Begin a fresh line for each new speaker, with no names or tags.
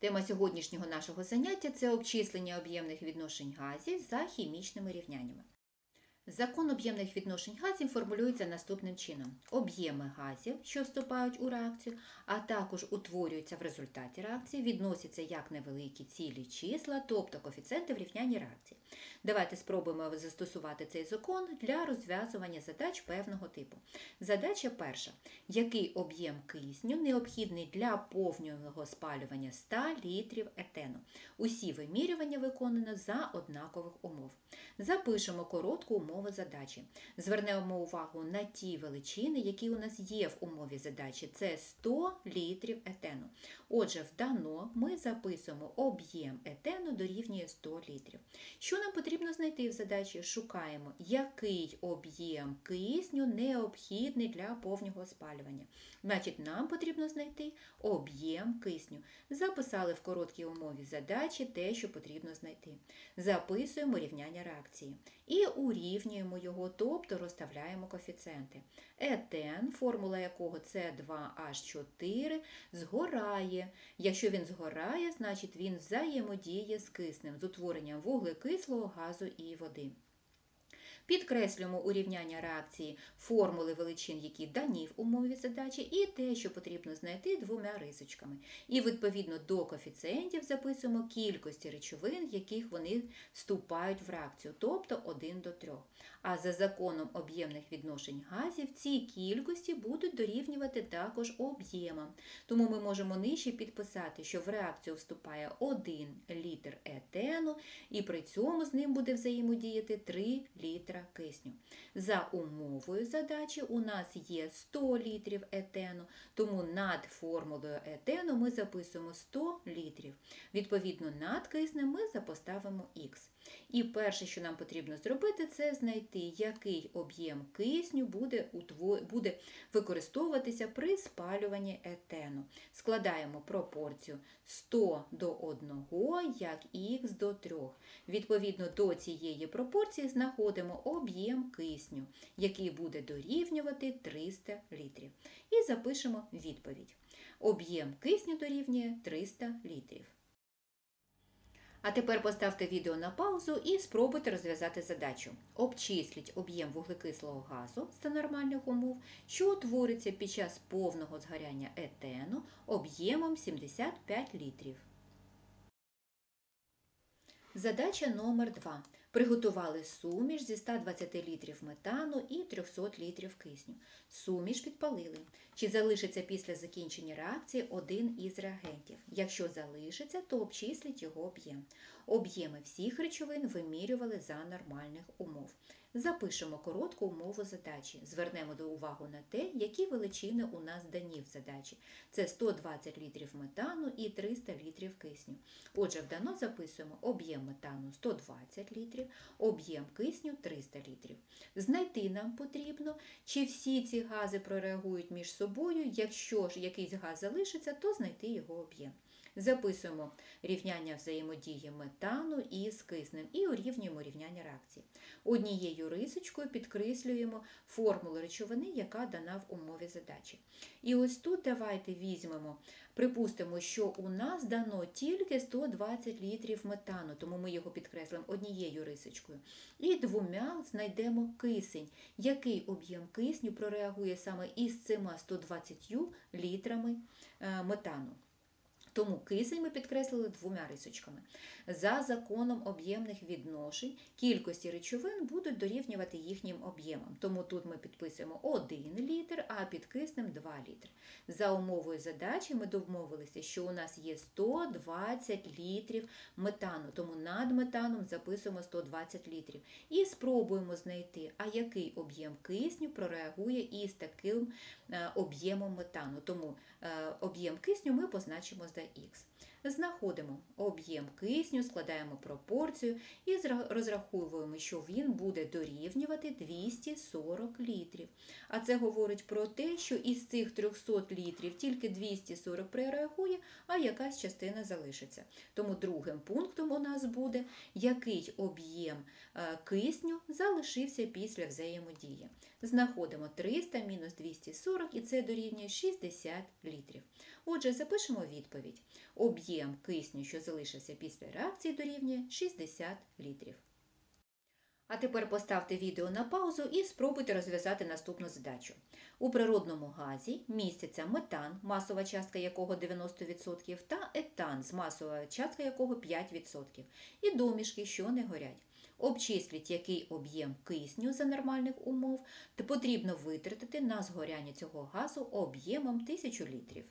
Тема сьогоднішнього нашого заняття це обчислення об'ємних відношень газів за хімічними рівняннями. Закон об'ємних відношень газів формулюється наступним чином: об'єми газів, що вступають у реакцію, а також утворюються в результаті реакції, відносяться як невеликі цілі числа, тобто коефіцієнти в рівнянні реакції. Давайте спробуємо застосувати цей закон для розв'язування задач певного типу. Задача перша: який об'єм кисню необхідний для повного спалювання 100 літрів етену? Усі вимірювання виконано за однакових умов. Запишемо коротку умову задачі. Звернемо увагу на ті величини, які у нас є в умові задачі. Це 100 літрів етену. Отже, в дано ми записуємо об'єм етену дорівнює 100 літрів. Що нам потрібно знайти в задачі? Шукаємо, який об'єм кисню необхідний для повного спалювання. Значить, нам потрібно знайти об'єм кисню. Записали в короткій умові задачі те, що потрібно знайти. Записуємо рівняння реакції і урівнюємо його, тобто розставляємо коефіцієнти. Етен, формула якого С2H4, згорає. Якщо він згорає, значить він взаємодіє з киснем, з утворенням вуглекислого газу і води. Підкреслюємо урівняння реакції формули величин, які дані в умові задачі, і те, що потрібно знайти двома рисочками. І відповідно до коефіцієнтів записуємо кількості речовин, яких вони вступають в реакцію, тобто 1 до 3. А за законом об'ємних відношень газів ці кількості будуть дорівнювати також об'ємам. Тому ми можемо нижче підписати, що в реакцію вступає 1 літр етену, і при цьому з ним буде взаємодіяти 3 літра кисню. За умовою задачі у нас є 100 літрів етену, тому над формулою етену ми записуємо 100 літрів. Відповідно, над киснем ми запоставимо х. І перше, що нам потрібно зробити, це знайти, який об'єм кисню буде буде використовуватися при спалюванні етену. Складаємо пропорцію 100 до 1, як х до 3. Відповідно до цієї пропорції знаходимо об'єм кисню, який буде дорівнювати 300 літрів. І запишемо відповідь. Об'єм кисню дорівнює 300 літрів. А тепер поставте відео на паузу і спробуйте розв'язати задачу. Обчисліть об'єм вуглекислого газу за нормальних умов, що утвориться під час повного згоряння етену об'ємом 75 літрів. Задача номер 2 Приготували суміш зі 120 літрів метану і 300 літрів кисню. Суміш підпалили. Чи залишиться після закінчення реакції один із реагентів? Якщо залишиться, то обчисліть його об'єм. Об'єми всіх речовин вимірювали за нормальних умов. Запишемо коротку умову задачі. Звернемо до увагу на те, які величини у нас дані в задачі. Це 120 літрів метану і 300 літрів кисню. Отже, вдано записуємо об'єм метану 120 літрів, об'єм кисню 300 літрів. Знайти нам потрібно, чи всі ці гази прореагують між собою. Якщо ж якийсь газ залишиться, то знайти його об'єм. Записуємо рівняння взаємодії метану із киснем і урівнюємо рівняння реакції. Однією рисочкою підкреслюємо формулу речовини, яка дана в умові задачі. І ось тут давайте візьмемо, припустимо, що у нас дано тільки 120 літрів метану, тому ми його підкреслимо однією рисочкою. І двома знайдемо кисень, який об'єм кисню прореагує саме із цими 120 літрами е, метану. Тому кисень ми підкреслили двома рисочками. За законом об'ємних відношень кількості речовин будуть дорівнювати їхнім об'ємам. Тому тут ми підписуємо 1 літр, а під киснем 2 літри. За умовою задачі ми домовилися, що у нас є 120 літрів метану, тому над метаном записуємо 120 літрів. І спробуємо знайти, а який об'єм кисню прореагує із таким е, об'ємом метану. Тому е, об'єм кисню ми позначимо з 90х. Знаходимо об'єм кисню, складаємо пропорцію і розраховуємо, що він буде дорівнювати 240 літрів. А це говорить про те, що із цих 300 літрів тільки 240 перерахує, а якась частина залишиться. Тому другим пунктом у нас буде, який об'єм е, кисню залишився після взаємодії. Знаходимо 300 мінус 240 і це дорівнює 60 літрів. Отже, запишемо відповідь. Об'єм кисню, що залишився після реакції, дорівнює 60 літрів. А тепер поставте відео на паузу і спробуйте розв'язати наступну задачу. У природному газі містяться метан, масова частка якого 90%, та етан, з масова частка якого 5%, і домішки, що не горять. Обчисліть, який об'єм кисню за нормальних умов потрібно витратити на згоряння цього газу об'ємом 1000 літрів.